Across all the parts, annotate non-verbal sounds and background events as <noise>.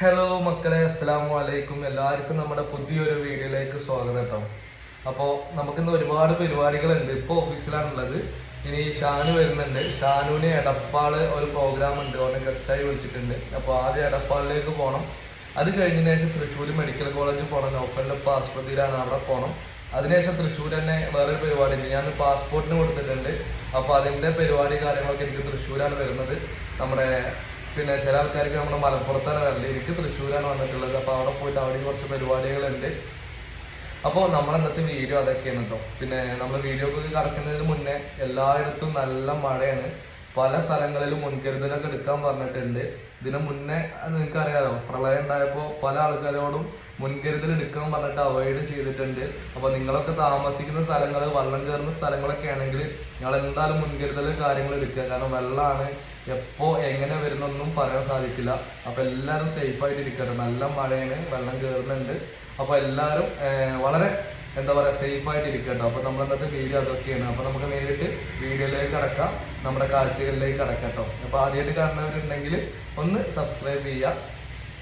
Hello മക്കളെ. അസ്സാം വലൈക്കും എല്ലാവർക്കും നമ്മുടെ പുതിയൊരു വീഡിയോയിലേക്ക് സ്വാഗതം കേട്ടോ. അപ്പോൾ നമുക്കിന്ന് ഒരുപാട് പരിപാടികളുണ്ട്. ഇപ്പോൾ ഓഫീസിലാണുള്ളത്. ഇനി ഷാനു വരുന്നുണ്ട്. ഷാനുവിന് എടപ്പാൾ ഒരു പ്രോഗ്രാം ഉണ്ട്. ഓനെ ഗസ്റ്റായി വിളിച്ചിട്ടുണ്ട്. അപ്പോൾ ആദ്യം എടപ്പാളിലേക്ക് പോകണം അത് കഴിഞ്ഞതിന് ശേഷം തൃശ്ശൂർ മെഡിക്കൽ കോളേജിൽ പോകണം നോഫലിന്റെ ഇപ്പോൾ ആസ്പത്രിയിലാണ് അവിടെ പോകണം അതിനുശേഷം തൃശ്ശൂർ തന്നെ വേറൊരു പരിപാടി ഉണ്ട് ഞാൻ പാസ്പോർട്ടിന് കൊടുത്തിട്ടുണ്ട്. അപ്പോൾ അതിന്റെ പരിപാടി കാര്യങ്ങളൊക്കെ എനിക്ക് തൃശ്ശൂരാണ് വരുന്നത്. നമ്മുടെ പിന്നെ ചില ആൾക്കാർക്ക് നമ്മുടെ മലപ്പുറത്താണ് വരൽ. എനിക്ക് തൃശ്ശൂരാണ് വന്നിട്ടുള്ളത്. അപ്പോൾ അവിടെ പോയിട്ട് അവിടെയും കുറച്ച് പരിപാടികളുണ്ട്. അപ്പോൾ നമ്മൾ ഇന്നത്തെ വീഡിയോ അതൊക്കെയാണ് കേട്ടോ പിന്നെ നമ്മൾ വീഡിയോ കറക്കുന്നതിന് മുന്നേ എല്ലായിടത്തും നല്ല മഴയാണ്. പല സ്ഥലങ്ങളിലും മുൻകരുതലൊക്കെ എടുക്കാൻ പറഞ്ഞിട്ടുണ്ട്. ഇതിന് മുന്നേ നിങ്ങൾക്ക് അറിയാലോ പ്രളയം ഉണ്ടായപ്പോൾ പല ആൾക്കാരോടും മുൻകരുതൽ എടുക്കാൻ പറഞ്ഞിട്ട് അവോയ്ഡ് ചെയ്തിട്ടുണ്ട്. അപ്പോൾ നിങ്ങളൊക്കെ താമസിക്കുന്ന സ്ഥലങ്ങൾ വെള്ളം കയറുന്ന സ്ഥലങ്ങളൊക്കെ ആണെങ്കിൽ നിങ്ങൾ എന്തായാലും മുൻകരുതൽ കാര്യങ്ങൾ എടുക്കുക. കാരണം വെള്ളമാണ് എപ്പോ എങ്ങനെ വരുന്നൊന്നും പറയാൻ സാധിക്കില്ല. അപ്പൊ എല്ലാവരും സേഫ് ആയിട്ട് ഇരിക്കട്ടെ. നല്ല മഴയാണ്. വെള്ളം കയറുന്നുണ്ട് അപ്പൊ എല്ലാവരും വളരെ എന്താ പറയാ സേഫ് ആയിട്ട് ഇരിക്കട്ടെ. അപ്പൊ നമ്മൾ ഇന്നത്തെ വീഡിയോ അതൊക്കെയാണ്. അപ്പൊ നമുക്ക് നേരിട്ട് വീഡിയോയിലേക്ക് കടക്കാം. നമ്മുടെ കാഴ്ചകളിലേക്ക് കടക്കട്ടോ അപ്പൊ ആദ്യമായിട്ട് കാണുന്നവരുണ്ടെങ്കിൽ ഒന്ന് സബ്സ്ക്രൈബ് ചെയ്യുക.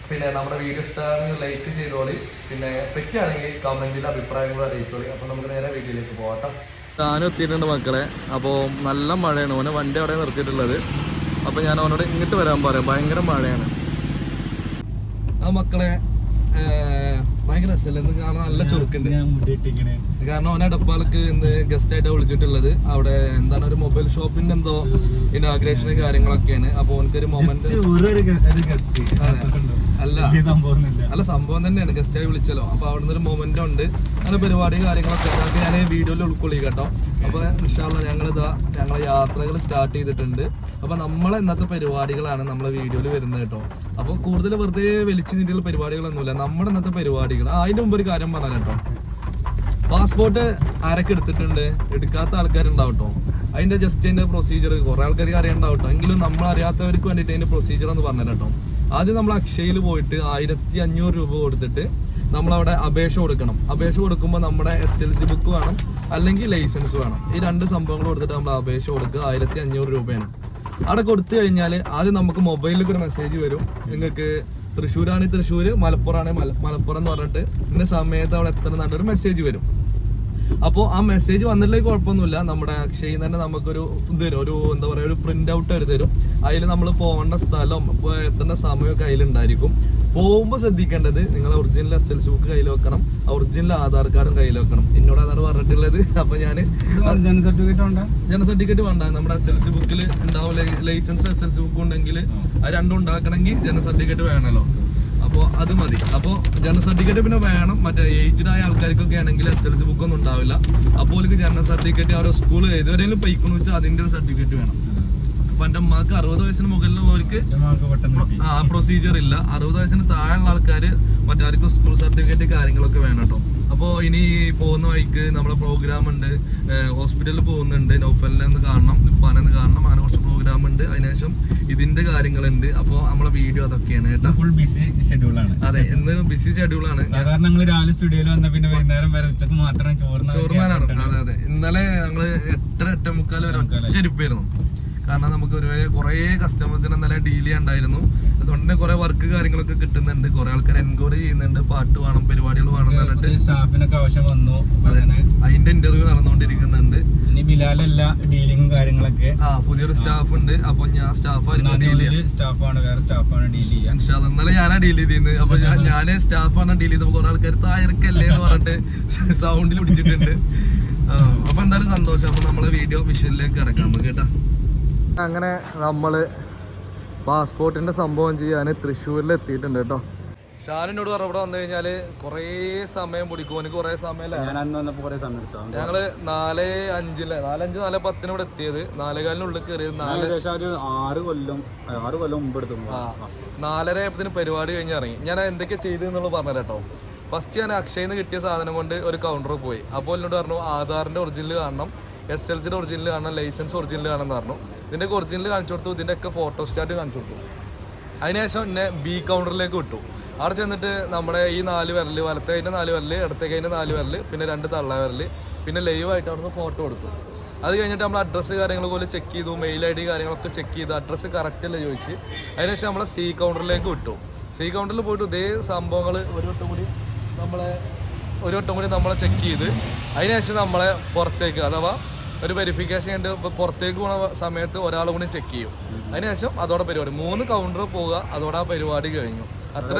പിന്നെ നമ്മുടെ വീഡിയോ ഇഷ്ടമാണെങ്കിൽ ലൈക്ക് ചെയ്തോളി. പിന്നെ പറ്റുകയാണെങ്കിൽ കമന്റിൽ അഭിപ്രായം കൂടെ അറിയിച്ചോളി. അപ്പൊ നമുക്ക് നേരെ വീഡിയോയിലേക്ക് പോകട്ടോ ഞാനും എത്തിയിട്ടുണ്ട് മക്കളെ. അപ്പോൾ നല്ല മഴയാണ്. ഓനെ വണ്ടി അവിടെ നിർത്തിയിട്ടുള്ളത്. അപ്പോൾ ഞാൻ അവനോട് ഇങ്ങോട്ട് വരാൻ പറയാം. ഭയങ്കര മഴയാണ്. ആ മക്കളെ ഭയങ്കര രസമല്ലേ എന്ന് കാണാൻ നല്ല ചുരുക്കുണ്ട്. കാരണം അവനെ എടപ്പാൾക്ക് ഇന്ന് ഗസ്റ്റ് ആയിട്ട് വിളിച്ചിട്ടുള്ളത്. അവിടെ എന്താണ് ഒരു മൊബൈൽ ഷോപ്പിന്റെ എന്തോ ഇനാഗ്രേഷൻ കാര്യങ്ങളൊക്കെയാണ്. അപ്പൊ അവനക്കൊരു മൊമെന്റ് അല്ല. അല്ല സംഭവം തന്നെയാണ്. ഗസ്റ്റ് ആയി വിളിച്ചല്ലോ. അപ്പൊ അവിടുന്ന് ഒരു മൊമെന്റ് ഉണ്ട്. അങ്ങനെ പരിപാടി കാര്യങ്ങളൊക്കെ. അതൊക്കെ ഞാൻ വീഡിയോയിൽ ഉൾക്കൊള്ളി കേട്ടോ അപ്പൊ ഇൻഷാല്ല ഞങ്ങളിതാ ഞങ്ങളെ യാത്രകൾ സ്റ്റാർട്ട് ചെയ്തിട്ടുണ്ട്. അപ്പൊ നമ്മളെ ഇന്നത്തെ പരിപാടികളാണ് നമ്മളെ വീഡിയോയിൽ വരുന്നത് കേട്ടോ. അപ്പോൾ കൂടുതൽ വെറുതെ വലിച്ചു നീട്ടിയുള്ള പരിപാടികളൊന്നുമില്ല. നമ്മുടെ ഇന്നത്തെ പരിപാടികൾ ആ, അതിന്റെ മുമ്പ് ഒരു കാര്യം പറഞ്ഞാൽ കേട്ടോ. പാസ്പോർട്ട് ആരൊക്കെ എടുത്തിട്ടുണ്ട്? എടുക്കാത്ത ആൾക്കാരുണ്ടാവും കേട്ടോ. അതിന്റെ ജസ്റ്റ് അതിന്റെ പ്രൊസീജിയർ കുറേ ആൾക്കാർക്ക് അറിയണ്ടാവും കേട്ടോ എങ്കിലും നമ്മൾ അറിയാത്തവർക്ക് വേണ്ടിയിട്ട് അതിന്റെ പ്രൊസീജിയർ എന്ന് പറഞ്ഞു കേട്ടോ ആദ്യം നമ്മൾ അക്ഷയയിൽ പോയിട്ട് ആയിരത്തി അഞ്ഞൂറ് രൂപ കൊടുത്തിട്ട് നമ്മളവിടെ അപേക്ഷ കൊടുക്കണം. അപേക്ഷ കൊടുക്കുമ്പോൾ നമ്മുടെ എസ് എൽ സി ബുക്ക് വേണം അല്ലെങ്കിൽ ലൈസൻസ് വേണം. ഈ രണ്ട് സംഭവങ്ങൾ കൊടുത്തിട്ട് നമ്മൾ അപേക്ഷ കൊടുക്കുക ആയിരത്തി അഞ്ഞൂറ് രൂപയാണ്. അവിടെ കൊടുത്തു കഴിഞ്ഞാൽ ആദ്യം നമുക്ക് മൊബൈലിലേക്ക് ഒരു മെസ്സേജ് വരും. നിങ്ങൾക്ക് തൃശ്ശൂരാണെങ്കിൽ തൃശ്ശൂർ മലപ്പുറമാണെങ്കിൽ മലപ്പുറം എന്ന് പറഞ്ഞിട്ട് ഇന്ന സമയത്ത് അവിടെ എത്തണം എന്നുള്ളൊരു മെസ്സേജ് വരും. അപ്പോൾ ആ മെസ്സേജ് വന്നിട്ടില്ലെങ്കിൽ കുഴപ്പമൊന്നുമില്ല നമ്മുടെ അക്ഷയിൽ തന്നെ നമുക്കൊരു ഇത് തരും. ഒരു എന്താ പറയുക ഒരു പ്രിന്റ് ഔട്ട് അവർ തരും. അതിൽ നമ്മൾ പോകേണ്ട സ്ഥലം എത്തേണ്ട സമയമൊക്കെ അതിലുണ്ടായിരിക്കും. പോകുമ്പോൾ ശ്രദ്ധിക്കേണ്ടത് നിങ്ങൾ original S L C book കയ്യിൽ വെക്കണം. ഒറിജിനൽ ആധാർ കാർഡും കയ്യിൽ വെക്കണം. എന്നോട് അതാണ് പറഞ്ഞിട്ടുള്ളത്. അപ്പോൾ ഞാൻ ജനന സർട്ടിഫിക്കറ്റ് ഉണ്ടോ ജന സർട്ടിഫിക്കറ്റ് വേണ്ട. നമ്മുടെ എസ് എൽ സി ബുക്കിൽ ഉണ്ടാവും. Licence S L C book ഉണ്ടെങ്കിൽ അത് രണ്ടും ഉണ്ടാക്കണമെങ്കിൽ ജന സർട്ടിഫിക്കറ്റ് വേണമല്ലോ അപ്പോൾ അത് മതി. അപ്പോൾ ജനന സർട്ടിഫിക്കറ്റ് പിന്നെ വേണം. മറ്റേ ഏജ്ഡ് ആയ ആൾക്കാർക്കൊക്കെ ആണെങ്കിൽ എസ് എൽ സി ബുക്കൊന്നും ഉണ്ടാവില്ല. അപ്പോൾ ജനറൽ സർട്ടിഫിക്കറ്റ് അവരുടെ സ്കൂൾ ഏതുവരെയും പൈക്കണമെന്ന് വെച്ചാൽ അതിന്റെ ഒരു സർട്ടിഫിക്കറ്റ് വേണം. എന്റെ അമ്മയ്ക്ക് അറുപത് വയസ്സിന് മുകളിലുള്ളവർക്ക് എന്റെ ആ പ്രൊസീജിയർ ഇല്ല. അറുപത് വയസ്സിന് താഴെയുള്ള ആൾക്കാർ മറ്റാർക്ക് സ്കൂൾ സർട്ടിഫിക്കറ്റ് കാര്യങ്ങളൊക്കെ വേണം കേട്ടോ. അപ്പോൾ ഇനി പോകുന്ന വഴിക്ക് നമ്മളെ പ്രോഗ്രാം ഉണ്ട്. ഹോസ്പിറ്റലിൽ പോകുന്നുണ്ട്. നൗഫലിനെ ഒന്ന് കാണണം നിപ്പാനെന്ന് കാണണം. അങ്ങനെ കുറച്ച് പ്രോഗ്രാം ഉണ്ട്. അതിനുശേഷം ഇതിന്റെ കാര്യങ്ങളുണ്ട്. അപ്പോൾ നമ്മളെ വീഡിയോ അതൊക്കെയാണ് കേട്ടോ. ഫുൾ ബിസി ഷെഡ്യൂളാണ് അതെ ഇന്ന് ബിസി ഷെഡ്യൂളാണ് സാധാരണ ഞങ്ങൾ രാവിലെ സ്റ്റുഡിയോയിൽ വന്ന പിന്നെ വൈകുന്നേരം വരെ ഉച്ചയ്ക്ക് മാത്രം ചോറ് ചോറുമാനാണ് അതെ അതെ. ഇന്നലെ ഞങ്ങൾ എട്ടര എട്ടേ മുക്കാൽ വരെ ഒറ്റ ഇരിപ്പായിരുന്നു. കാരണം നമുക്ക് ഒരു കുറേ കസ്റ്റമേഴ്സിനെ ഇന്നലെ ഡീൽ ചെയ്യാണ്ടായിരുന്നു അതുകൊണ്ട് തന്നെ കുറെ വർക്ക് കാര്യങ്ങളൊക്കെ കിട്ടുന്നുണ്ട്. കുറേ ആൾക്കാർ എൻക്വയറി ചെയ്യുന്നുണ്ട്. പാട്ട് വേണം പരിപാടികൾ വേണം എന്നിട്ട് സ്റ്റാഫിനൊക്കെ ആവശ്യം വന്നു. അതിന്റെ ഇന്റർവ്യൂ നടന്നുകൊണ്ടിരിക്കുന്നുണ്ട്. ബിലാലല്ല ഡീലിങ്ങും കാര്യങ്ങളൊക്കെ. ആ പുതിയൊരു സ്റ്റാഫ് ഉണ്ട്. അപ്പൊ ഞാൻ സ്റ്റാഫായിരിക്കും ഡീൽ സ്റ്റാഫാണ് വേറെ സ്റ്റാഫാണ് ഡീൽ ചെയ്യാൻ. ഇന്നലെ ഞാനാ ഡീൽ ചെയ്തിരുന്നത് അപ്പൊ ഞാൻ <laughs> സ്റ്റാഫാണ് ഡീൽ ചെയ്തപ്പോ കുറെ ആൾക്കാർ തായർക്കല്ലേ എന്ന് പറഞ്ഞിട്ട് <laughs> സൗണ്ടിൽ പിടിച്ചിട്ടുണ്ട്. അപ്പൊ എന്തായാലും സന്തോഷം. അപ്പൊ നമ്മൾ വീഡിയോ വിഷനിലേക്ക് ഇറക്കാം. നമുക്ക് കേട്ടാ. അങ്ങനെ നമ്മൾ പാസ്പോർട്ടിന്റെ സംഭവം ചെയ്യാൻ തൃശ്ശൂരിൽ എത്തിയിട്ടുണ്ട് കേട്ടോ. ഷാനിനോട് പറഞ്ഞ ഇവിടെ വന്നു കഴിഞ്ഞാൽ കുറേ സമയം പിടിക്കും. എനിക്ക് കുറേ സമയം ഞാൻ അന്ന് വന്നപ്പോ കുറെ സമയം എടുത്തു. ഞങ്ങൾ നാല് അഞ്ചിൽ നാലഞ്ച് നാല് പത്തിന് ഇവിടെ എത്തിയത്. നാലേകാലിനുള്ളിൽ കയറിയത് നാല് ഏകദേശം ഒരു ആറ് കൊല്ലം ആറ് കൊല്ലം മുമ്പ് എടുത്തു നാലര ആയപ്പത്തിന് പരിപാടി കഴിഞ്ഞ് ഇറങ്ങി. ഞാൻ എന്തൊക്കെ ചെയ്തു എന്നുള്ളത് പറഞ്ഞു കേട്ടോ. ഫസ്റ്റ് ഞാൻ അക്ഷയിൽ നിന്ന് കിട്ടിയ സാധനം കൊണ്ട് ഒരു കൗണ്ടറിൽ പോയി. അപ്പോൾ എന്നോട് പറഞ്ഞു ആധാറിന്റെ ഒറിജിനൽ കാണണം എസ് എൽ സിയുടെ ഒറിജിനൽ കാണണം ലൈസൻസ് ഒറിജിനൽ കാണണം എന്ന് പറഞ്ഞു. ഇതിന്റെ ഒറിജിനൽ കാണിച്ചു കൊടുത്തു ഇതിന്റെ ഒക്കെ ഫോട്ടോ സ്റ്റാറ്റ് കാണിച്ചു കൊടുത്തു. അതിനുശേഷം എന്നെ ബി കൗണ്ടറിലേക്ക് വിട്ടു. അവിടെ ചെന്നിട്ട് നമ്മുടെ ഈ നാല് വിരൽ വലത്തെ കൈന്റെ നാല് വിരൽ ഇടത്തെ കൈന്റെ നാല് വിരൽ പിന്നെ രണ്ട് തള്ള വിരൽ പിന്നെ ലൈവായിട്ട് അവിടുന്ന് ഫോട്ടോ എടുത്തു അത് കഴിഞ്ഞിട്ട് നമ്മൾ അഡ്രസ്സ് കാര്യങ്ങൾ പോലെ ചെക്ക് ചെയ്തു മെയിൽ ഐ ഡി കാര്യങ്ങളൊക്കെ ചെക്ക് ചെയ്തു അഡ്രസ്സ് കറക്റ്റ് അല്ലേ ചോദിച്ച്. അതിനുശേഷം നമ്മളെ സി കൗണ്ടറിലേക്ക് വിട്ടു. സി കൗണ്ടറിൽ പോയിട്ട് ഇതേ സംഭവങ്ങൾ ഒരു വട്ടം കൂടി നമ്മളെ ഒരു വട്ടം കൂടി നമ്മളെ ചെക്ക് ചെയ്ത് അതിനുശേഷം നമ്മളെ പുറത്തേക്ക് അഥവാ ഒരു വെരിഫിക്കേഷൻ ഉണ്ട്. പുറത്തേക്ക് പോണ സമയത്ത് ഒരാൾ കൂടി ചെക്ക് ചെയ്യും. അതിനുശേഷം അതോടെ പരിപാടി. മൂന്ന് കൗണ്ടർ പോവുക അതോടെ ആ പരിപാടി കഴിഞ്ഞു. അത്ര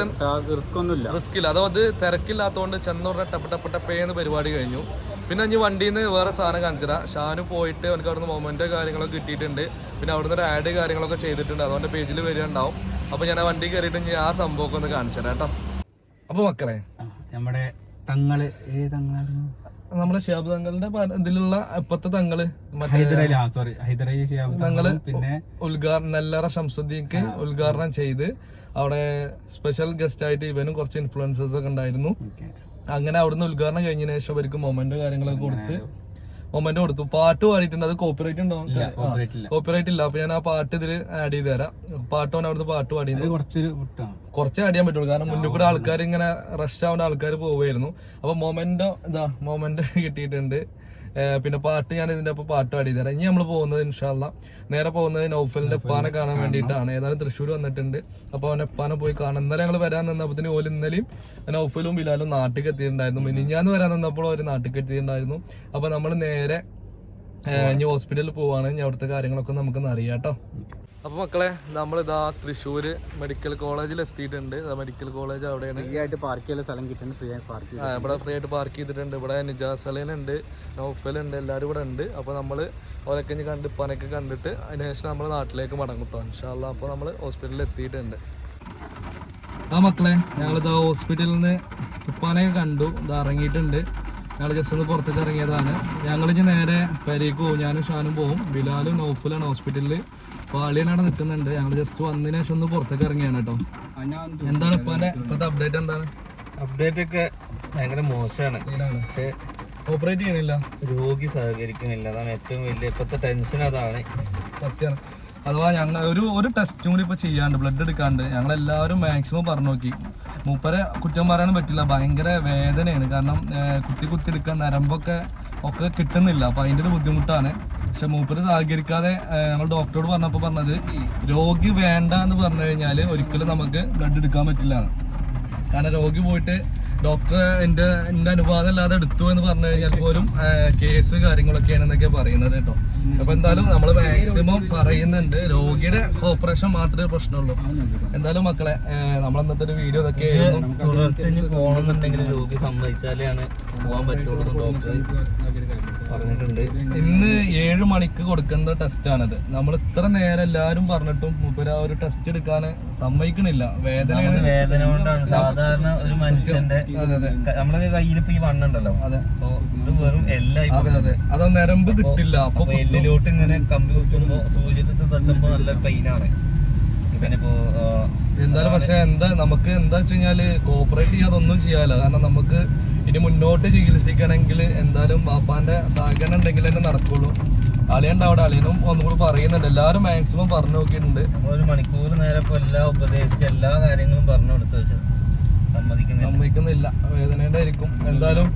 റിസ്ക് ഒന്നുമില്ല. റിസ്ക് ഇല്ല. അതോ അത് തിരക്കില്ലാത്തതുകൊണ്ട് ചെന്നോടെ ടപ്പ് ടപ്പ ടപ്പേന്ന് പരിപാടി കഴിഞ്ഞു. പിന്നെ അഞ്ച് വണ്ടിയിൽ നിന്ന് വേറെ സാധനം കാണിച്ചിട ഷാനു പോയിട്ട് എനിക്ക് അവിടുന്ന് മൊമെന്റ് കാര്യങ്ങളൊക്കെ കിട്ടിയിട്ടുണ്ട്. പിന്നെ അവിടുന്ന് ഒരു ആഡ് കാര്യങ്ങളൊക്കെ ചെയ്തിട്ടുണ്ട്. അതുകൊണ്ട് പേജിൽ വരികയുണ്ടാവും. അപ്പോൾ ഞാൻ ആ വണ്ടി കയറിയിട്ട് ഞാൻ ആ സംഭവമൊക്കെ ഒന്ന് കാണിച്ചു തരാം കേട്ടോ. അപ്പോൾ മക്കളെ നമ്മുടെ തങ്ങൾ. ഏത് തങ്ങളായിരുന്നു? നമ്മുടെ ഷിയാബ് തങ്ങളുടെ ഇതിലുള്ള ഇപ്പത്തെ തങ്ങൾ സോറി ഹൈദരലി ഷിയാബ് തങ്ങൾ പിന്നെ ഉദ്ഘാടനം നെല്ലറ ഷംസുദ്ദീൻക്ക് ഉദ്ഘാടനം ചെയ്ത് അവിടെ സ്പെഷ്യൽ ഗസ്റ്റ് ആയിട്ട് ഇവനും കുറച്ച് ഇൻഫ്ലുവൻസേഴ്സ് ഒക്കെ ഉണ്ടായിരുന്നു. അങ്ങനെ അവിടുന്ന് ഉദ്ഘാടനം കഴിഞ്ഞതിന് ശേഷം അവർക്ക് മൊമെന്റ് കാര്യങ്ങളൊക്കെ കൊടുത്ത് മൊമെന്റ് കൊടുത്തു. പാട്ട് പാടിയിട്ടുണ്ട്. അത് കോപ്പിറൈറ്റ് ഉണ്ടാവും. കോപ്പറേറ്റ് ഇല്ല. അപ്പൊ ഞാൻ ആ പാട്ട് ഇതിൽ ആഡ് ചെയ്ത് തരാം. പാട്ട് ഓൻ അവിടുന്ന് പാട്ട് പാടിയത് കുറച്ച് ആഡ് ചെയ്യാൻ പറ്റുള്ളൂ. കാരണം മുന്നിൽ കൂടെ ആൾക്കാർ ഇങ്ങനെ റഷ് ആവേണ്ട ആൾക്കാർ പോവുമായിരുന്നു. അപ്പൊ മൊമെന്റോ ഇതാ മൊമെന്റ് <laughs> കിട്ടിയിട്ടുണ്ട്. പിന്നെ പാട്ട് ഞാൻ ഇതിന്റെ അപ്പൊ പാട്ട് പാടി തരാം. ഇനി നമ്മൾ പോകുന്നത് ഇൻഷാല്ല നേരെ പോകുന്നത് നൗഫലിന്റെ ഉപ്പാനെ കാണാൻ വേണ്ടിയിട്ടാണ്. ഏതായാലും തൃശ്ശൂർ വന്നിട്ടുണ്ട്. അപ്പൊ അവനെ ഉപ്പാനെ പോയി കാണാം. ഇന്നലെ ഞങ്ങൾ വരാൻ നിന്നപ്പത്തിന് ഓൽ ഇന്നലെയും നൗഫലും ബിലാലും നാട്ടിൽ എത്തിയിട്ടുണ്ടായിരുന്നു. മിനിഞ്ഞാന്ന് വരാൻ നിന്നപ്പോൾ അവർ നാട്ടിൽ എത്തിയിട്ടുണ്ടായിരുന്നു. അപ്പൊ നമ്മൾ നേരെ ഏർ ന്യൂ ഹോസ്പിറ്റലിൽ പോവാണ്. ഇനി അവിടുത്തെ കാര്യങ്ങളൊക്കെ നമുക്കൊന്ന് അറിയാം കേട്ടോ അപ്പൊ മക്കളെ നമ്മളിതാ തൃശ്ശൂര് മെഡിക്കൽ കോളേജിൽ എത്തിയിട്ടുണ്ട്. മെഡിക്കൽ കോളേജ് അവിടെയാണ്. ഫ്രീ ആയിട്ട് പാർക്ക് ചെയ്യാൻ സ്ഥലം കിട്ടുന്നുണ്ട്. ഫ്രീ ആയി പാർക്ക് ആ, ഇവിടെ ഫ്രീ ആയിട്ട് പാർക്ക് ചെയ്തിട്ടുണ്ട്. ഇവിടെ നിജാസ് ഉണ്ട് നൗഫലുണ്ട് എല്ലാവരും ഇവിടെ ഉണ്ട്. അപ്പോൾ നമ്മൾ അവരൊക്കെ ഇനി കണ്ട് പനൊക്കെ കണ്ടിട്ട് അതിനുശേഷം നമ്മൾ നാട്ടിലേക്ക് മടങ്ങും കേട്ടോ ഇൻഷാല്ല അപ്പോൾ നമ്മൾ ഹോസ്പിറ്റലിൽ എത്തിയിട്ടുണ്ട്. ആ മക്കളെ ഞങ്ങളിതാ ഹോസ്പിറ്റലിൽ നിന്ന് ഉപ്പാനൊക്കെ കണ്ടു. ഇത് ഇറങ്ങിയിട്ടുണ്ട്. ഞങ്ങൾ ജസ്റ്റ് ഒന്ന് പുറത്തേക്ക് ഇറങ്ങിയതാണ്. ഞങ്ങൾ ഇനി നേരെ പെരേക്ക് പോകും ഞാനും ഷാനും പോകും ബിലാലും നൗഫലാണ് ഹോസ്പിറ്റലിൽ പാളിയനാണ് നിൽക്കുന്നുണ്ട്. ഞങ്ങൾ ജസ്റ്റ് വന്നതിന് ശേഷം ഒന്ന് പുറത്തേക്ക് ഇറങ്ങിയാണ് കേട്ടോ. എന്താണ് ഇപ്പൊ ഇപ്പോഴത്തെ അപ്ഡേറ്റ് എന്താണ്? അപ്ഡേറ്റ് ഒക്കെ ഭയങ്കര മോശമാണ്. പക്ഷേ ഓപ്പറേറ്റ് ചെയ്യണില്ല രോഗി സഹകരിക്കുന്നില്ല. അതാണ് ഏറ്റവും വലിയ ഇപ്പോഴത്തെ ടെൻഷൻ അതാണ്. സത്യമാണ് അഥവാ ഞങ്ങൾ ഒരു ഒരു ടെസ്റ്റും കൂടി ഇപ്പോൾ ചെയ്യാണ്ട് ബ്ലഡ് എടുക്കാണ്ട് ഞങ്ങൾ എല്ലാവരും മാക്സിമം പറഞ്ഞു നോക്കി. മൂപ്പരെ കുറ്റം പറയാനും പറ്റില്ല. ഭയങ്കര വേദനയാണ്. കാരണം കുത്തി കുത്തി എടുക്കാൻ നരമ്പൊക്കെ ഒക്കെ കിട്ടുന്നില്ല. അപ്പോൾ അതിന്റെ ഒരു ബുദ്ധിമുട്ടാണ്. പക്ഷെ മൂപ്പര് സഹകരിക്കാതെ നമ്മൾ ഡോക്ടറോട് പറഞ്ഞപ്പോൾ പറഞ്ഞത് രോഗി വേണ്ട എന്ന് പറഞ്ഞു കഴിഞ്ഞാൽ ഒരിക്കലും നമുക്ക് ബ്ലഡ് എടുക്കാൻ പറ്റില്ല. കാരണം രോഗി പോയിട്ട് ഡോക്ടർ എന്റെ എന്റെ അനുവാദം അല്ലാതെ എടുത്തു എന്ന് പറഞ്ഞു കഴിഞ്ഞാൽ പോലും കേസ് കാര്യങ്ങളൊക്കെയാണ് എന്നൊക്കെ പറയുന്നത് കേട്ടോ. അപ്പൊ എന്തായാലും നമ്മൾ മാക്സിമം പറയുന്നുണ്ട് രോഗിയുടെ കോപ്പറേഷൻ മാത്രമേ പ്രശ്നമുള്ളൂ. എന്തായാലും മക്കളെ നമ്മൾ ഇന്നത്തെ ഒരു വീഡിയോ ഇതൊക്കെ പോകണമെന്നുണ്ടെങ്കിൽ രോഗി സമ്മതിച്ചാലാണ് പോകാൻ പറ്റുള്ളൂ ഡോക്ടർ പറഞ്ഞിട്ടുണ്ട്. ഇന്ന് ഏഴ് മണിക്ക് കൊടുക്കേണ്ട ടെസ്റ്റ് ആണത്. നമ്മൾ ഇത്ര നേരം എല്ലാരും പറഞ്ഞിട്ടും മുപ്പര ഒരു ടെസ്റ്റ് എടുക്കാൻ സമ്മതിക്കണില്ല. വേദന വേദന കൊണ്ടാണ്. സാധാരണ ഒരു മനുഷ്യന്റെ നമ്മളെ കയ്യിൽ ഇപ്പൊ ഈ വണ്ണുണ്ടല്ലോ അതെ. ഇത് വെറും എല്ലാ അതെ അതെ. അതോ നരമ്പ് കിട്ടില്ല. അപ്പൊ എല്ലിലോട്ട് ഇങ്ങനെ കമ്പി കുത്തുമ്പോ സൂചിട്ട് തട്ടുമ്പോ നല്ല പെയിനാണ് ആണ്. എന്തായാലും പക്ഷെ എന്താ നമുക്ക് എന്താ വെച്ച് കഴിഞ്ഞാൽ കോപ്പറേറ്റ് ചെയ്യാതൊന്നും ചെയ്യാല്ല കാരണം നമുക്ക് ഇനി മുന്നോട്ട് ചികിത്സിക്കണമെങ്കിൽ എന്തായാലും പാപ്പാന്റെ സഹകരണം ഉണ്ടെങ്കിൽ തന്നെ നടക്കുള്ളൂ. അളിയുണ്ട് അവിടെ. അളിയനും ഒന്നുകൂടി പറയുന്നുണ്ട്. എല്ലാവരും മാക്സിമം പറഞ്ഞു നോക്കിയിട്ടുണ്ട്. ഒരു മണിക്കൂർ നേരം ഇപ്പൊ എല്ലാം ഉപദേശിച്ച് എല്ലാ കാര്യങ്ങളും പറഞ്ഞു കൊടുത്തു വെച്ചത്. സമ്മതിക്കുന്നില്ല. സമ്മതിക്കുന്നില്ല. വേദനയുടെ ആയിരിക്കും എന്തായാലും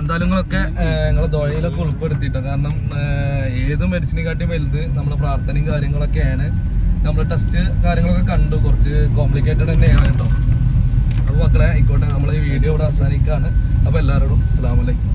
എന്തായാലും നിങ്ങളൊക്കെ നിങ്ങളെ ദോഴയിലൊക്കെ ഉൾപ്പെടുത്തിയിട്ടോ. കാരണം ഏത് മെഡിസിനെക്കാട്ടിയും വലുത് നമ്മുടെ പ്രാർത്ഥനയും കാര്യങ്ങളൊക്കെയാണ്. നമ്മൾ ടെസ്റ്റ് കാര്യങ്ങളൊക്കെ കണ്ടു. കുറച്ച് കോംപ്ലിക്കേറ്റഡ് തന്നെയാണ് കേട്ടോ അപ്പോൾ മക്കളെ ആയിക്കോട്ടെ. നമ്മൾ ഈ വീഡിയോ ഇവിടെ അവസാനിക്കുകയാണ്. അപ്പോൾ എല്ലാവരോടും അസ്സാം വലൈക്കും